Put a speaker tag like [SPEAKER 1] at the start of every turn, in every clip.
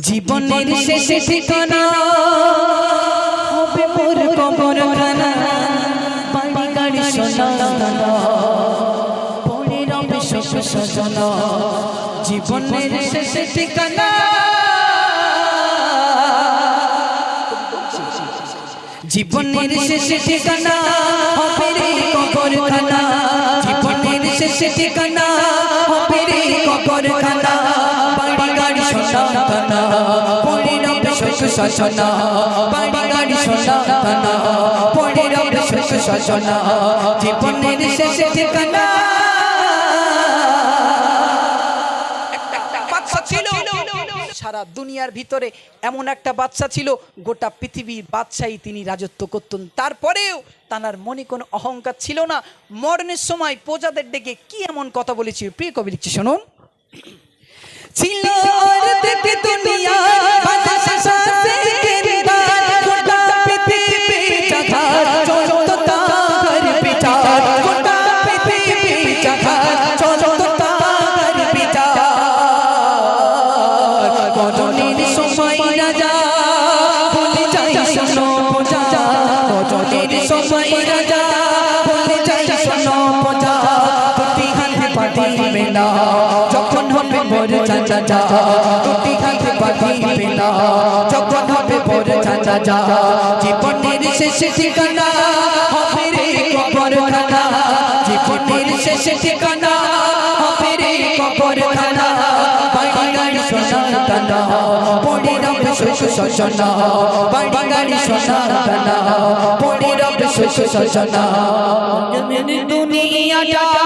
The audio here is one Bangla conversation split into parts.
[SPEAKER 1] জীবনের শেষে ঠিকানা হবে মোর কবর খানা। বাড়ি গাড়ি সোনা পড়ে রবে শোক সজনা। জীবনের শেষে ঠিকানা। জীবনের শেষে ঠিকানা হবে রে কবর খানা। জীবনের শেষে ঠিকানা হবে রে কবর খানা।
[SPEAKER 2] সারা দুনিয়ার ভিতরে এমন একটা বাচ্চা ছিল, গোটা পৃথিবীর বাদশাহী তিনি রাজত্ব করতেন। তারপরেও তানার মনে কোনো অহংকার ছিল না। মরণের সময় প্রজাদের ডেকে কি এমন কথা বলেছি? প্রিয় কবি, লিখছি, শুনুন।
[SPEAKER 1] ছিল দুনিয়া ভোর চাচা যা দুটি হাতে পাঠিবে না যখন হবে ভোর চাচা যা জীবনের শেষ ঠিকানা হবে রে কবর খানা। জীবনের শেষ ঠিকানা হবে রে কবর খানা। বাড়ি সোনা দানা পড়ে রবে শোষ শোষণা বাড়ি সোনা দানা পড়ে রবে শোষ শোষণা দুনিয়াটা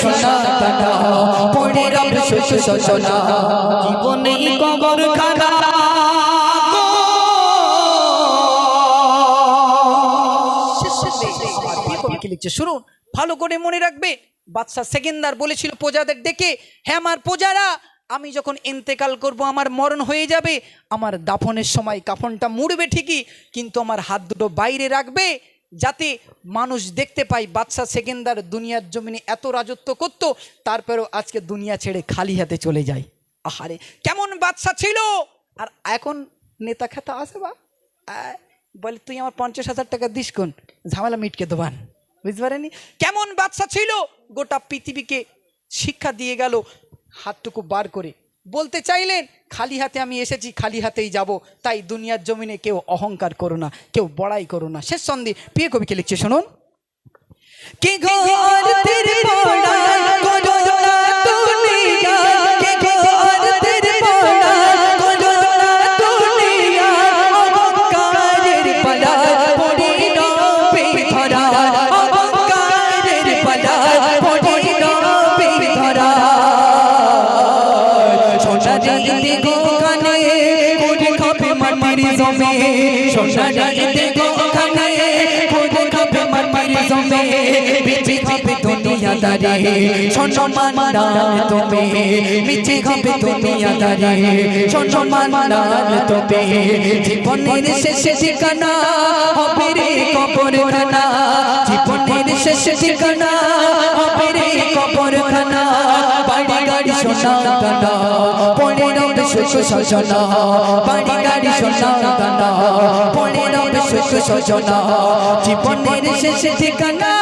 [SPEAKER 1] সোনা খানা পড়ে রবে
[SPEAKER 2] কি লিখছে, শুনুন, ভালো করে মনে রাখবে। বাদশাহ সেকেন্দার বলেছিল প্রজাদের ডেকে হ্যাঁ আমার প্রজারা, আমি যখন ইন্তেকাল করব, আমার মরণ হয়ে যাবে। আমার দাফনের সময় কাফনটা মুড়বে ঠিকই, কিন্তু আমার হাত দুটো বাইরে রাখবে যাতে মানুষ দেখতে পায় বাদশাহ সেকেন্দার দুনিয়ার জমিনে এত রাজত্ব করতো, তারপরেও আজকে দুনিয়া ছেড়ে খালি হাতে চলে যায়। আহারে, কেমন বাদশা ছিল? আর এখন নেতা খেতা আছে বা? বলে, তুই আমার পঞ্চাশ হাজার টাকা দিস কোন? ঝামেলা মিটকে দোবান বুঝতে পারেনি কেমন বাচ্চা ছিল? গোটা পৃথিবীকে শিক্ষা দিয়ে গেল, হাতটুকু বার করে। বলতে চাইলেন খালি হাতে আমি এসেছি খালি হাতেই যাব। তাই দুনিয়ার জমিনে কেউ অহংকার করো না কেউ বড়াই করো না। শেষ সন্ধে প্রিয় কবিকে লিখছে শুনুন।
[SPEAKER 1] কে ঘর দিতে গো কানে করে খাবে মাটির জমে? সোনা দিতে গো কানে করে খাবে জমে? বেঁচে খাবে দুনিয়া দারে সম্মান নাম তুমি। মিছে খাবে দুনিয়া দারে সম্মান নাম তুমি। জীবনের শেষে ঠিকানা হবে রে কবর জীবনের শেষে ঠিকানা হবে রে সোনা কানা পড়ে রবে সুখ সজনা বাড়ি গাড়ি সোনা কানা পড়ে রবে সুখ সজনা জীবনের শেষে ঠিকানা